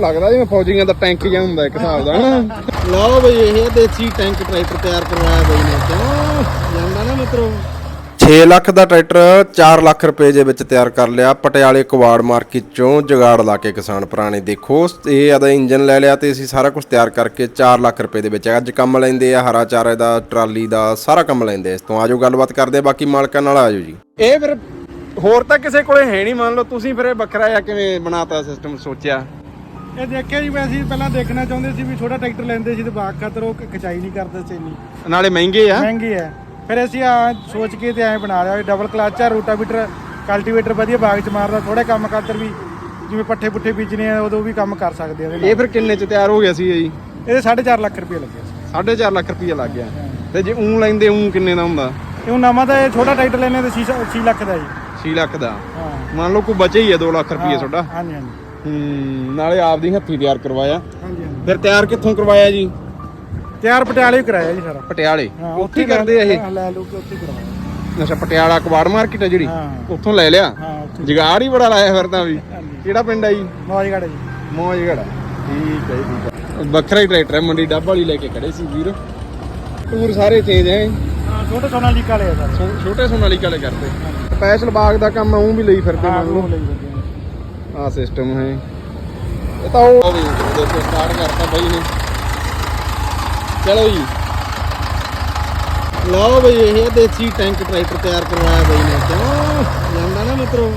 ਲੱਗਦਾ ਜਿਵੇਂ ਫੌਜੀਆਂ ਦਾ ਟੈਂਕ ਜਿਹਾ ਹੁੰਦਾ ਇੱਕ ਹਿਸਾਬ ਦਾ ਹਨਾ? ਲਓ ਬਈ ਇਹ ਦੇਸੀ ਟੈਂਕ ਟਰੈਕਟਰ ਤਿਆਰ ਕਰਵਾਇਆ ਬਈ ਨੇ। ਕਿਉਂ? ਜਾਂਦਾ ਨਾ ਮਿੱਤਰੋ। 6 ਲੱਖ ਦਾ ਟਰੈਕਟਰ 4 ਲੱਖ ਰੁਪਏ ਦੇ ਵਿੱਚ ਤਿਆਰ ਕਰ ਲਿਆ ਪਟਿਆਲੇ ਕਵਾੜ ਮਾਰਕੀਟ ਚੋਂ ਜਗਾੜ ਲਾ ਕੇ ਕਿਸਾਨ ਨੇ। ਦੇਖੋ ਇਹ ਆਦਾ ਇੰਜਨ ਲੈ ਲਿਆ ਤੇ ਅਸੀਂ ਸਾਰਾ ਕੁਝ ਤਿਆਰ ਕਰਕੇ 4 ਲੱਖ ਰੁਪਏ ਦੇ ਵਿੱਚ ਅੱਜ ਕੰਮ ਲੈਂਦੇ ਆ ਹਰਾ ਚਾਰੇ ਦਾ ਟਰਾਲੀ ਦਾ ਸਾਰਾ ਕੰਮ ਲੈਂਦੇ ਇਸ ਤੋਂ ਆਜੋ ਗੱਲਬਾਤ ਕਰਦੇ ਬਾਕੀ ਮਾਲਕਾਂ ਨਾਲ ਆਜੋ ਜੀ। ਇਹ ਫਿਰ ਹੋਰ ਤਾਂ ਕਿਸੇ ਕੋਲੇ ਹੈ ਨਹੀਂ ਮੰਨ ਲਓ ਤੁਸੀਂ ਫਿਰ ਇਹ ਵੱਖਰਾ ਜਾਂ ਕਿਵੇਂ ਬਣਾਤਾ ਸਿਸਟਮ ਸੋਚਿਆ? ਇਹ ਦੇਖਿਆ ਜੀ ਵੀ ਅਸੀਂ ਪਹਿਲਾਂ ਦੇਖਣਾ ਚਾਹੁੰਦੇ ਸੀ ਵੀ ਛੋਟਾ ਟਰੈਕਟਰ ਲੈਂਦੇ ਸੀ ਤੇ ਬਾਗ ਖਾਤਰ ਉਹ ਖਚਾਈ ਨਹੀਂ ਕਰਦੇ ਸੀ ਇੰਨੀ। ਨਾਲੇ ਮਹਿੰਗੇ ਆ। ਮਹਿੰਗੀ ਹੈ ਫਿਰ ਅਸੀਂ ਆ ਸੋਚ ਕੇ ਤੇ ਐਂ ਬਣਾ ਲਿਆ ਡਬਲ ਕਲਚ ਆ ਰੂਟਾਵੀਟਰ ਕਲਟੀਵੇਟਰ ਵਧੀਆ ਬਾਗ ਚ ਮਾਰਦਾ ਥੋੜੇ ਕੰਮ ਖਾਤਰ ਵੀ ਜਿਵੇਂ ਪੱਠੇ ਪੁੱਠੇ ਬੀਜਣੇ ਆ ਉਦੋਂ ਵੀ ਕੰਮ ਕਰ ਸਕਦੇ ਆ ਇਹਦੇ ਇਹ ਫਿਰ ਕਿੰਨੇ ਚ ਤਿਆਰ ਹੋ ਗਿਆ ਸੀ ਜੀ। ਇਹਦੇ 4.5 ਲੱਖ ਰੁਪਏ ਲੱਗੇ ਸੀ 4.5 ਲੱਖ ਰੁਪਈਆ ਲੱਗ ਗਿਆ। ਤੇ ਜੇ ਉਂ ਲੈਂਦੇ ਉਂ ਕਿੰਨੇ ਦਾ ਹੁੰਦਾ? ਇਹ ਨਵਾਂ ਤਾਂ ਇਹ ਛੋਟਾ ਟਰੈਕਟਰ ਲੈਣੇ ਤੇ 6 ਲੱਖ ਦਾ ਜੀ। 6 ਲੱਖ ਦਾ। ਹਾਂ। ਮੰਨ ਲਓ ਕੋਈ ਬਚੇ ਹੀ ਆ 2 ਲੱਖ ਰੁਪਈਆ ਤੁਹਾਡਾ। ਹਾਂਜੀ ਹਾਂਜੀ। ਹੂੰ ਨਾਲੇ ਆਪਦੀ ਹੱਥੀ ਤਿਆਰ ਕਰਵਾਇਆ। ਹਾਂਜੀ ਹਾਂਜੀ। ਫਿਰ ਤਿਆਰ ਕਿੱਥੋਂ ਕਰਵਾਇਆ ਜੀ? ਤਿਆਰ ਪਟਿਆਲੇ ਹੀ ਕਰਾਇਆ ਜੀ ਸਾਰਾ। ਪਟਿਆਲੇ? ਹਾਂ ਉੱਥੇ ਕਰਦੇ ਆ ਇਹ? ਹਾਂ, ਲੈ ਲਓ ਕਿ ਉੱਥੇ ਹੀ ਕਰਵਾਇਆ। ਅੱਛਾ ਪਟਿਆਲਾ ਕਬਾੜ ਮਾਰਕੀਟ ਆ ਜਿਹੜੀ? ਹਾਂ। ਉੱਥੋਂ ਲੈ ਲਿਆ? ਹਾਂ ਉੱਥੇ। ਜਗਾੜ ਹੀ ਬੜਾ ਲਾਇਆ ਫਿਰ ਤਾਂ ਵੀ। ਕਿਹੜਾ ਪਿੰਡ ਆ ਜੀ? ਮੌਜਗੜ ਜੀ। ਮੋਜਗੜਾ ਠੀਕ ਹੈ ਜੀ, ਠੀਕ ਵੱਖਰਾ ਹੀ ਟਰੈਕਟਰ ਹੈ ਮੰਡੀ ਡੱਬ ਵਾਲੀ ਲੈ ਕੇ ਖੜੇ ਸੀ ਵੀਰ। ਟੂਰ ਸਾਰੇ ਚੇਂਜ ਹੈ ਹਾਂ ਛੋਟੇ ਸੋਨਾਲੀਕਾ ਵਾਲੇ ਆ ਸਰ। ਛੋਟੇ ਸੋਨਾਲੀ ਕਾਲੇ ਕਰਦੇ। ਸਪੈਸ਼ਲ ਬਾਗ ਦਾ ਕੰਮ ਉਹ ਵੀ ਲਈ ਫਿਰਦੇ ਮੰਨ ਲਓ। ਲਈ ਵਧੀਆ ਆ ਸਿਸਟਮ ਹੈ। ਇਹ ਤਾਂ ਉਹ ਵੀ ਦੇਖੋ ਸਟਾਰਟ ਕਰਤਾ ਬਾਈ ਨੇ। ਚਲੋ ਜੀ। ਲਓ ਬਈ, ਇਹ ਦੇਸੀ ਟੈਂਕ ਟਰੈਕਟਰ ਤਿਆਰ ਕਰਵਾਇਆ ਬਾਈ ਨੇ। ਕਿਉਂ? ਜਾਂਦਾ ਨਾ ਮਿੱਤਰੋ।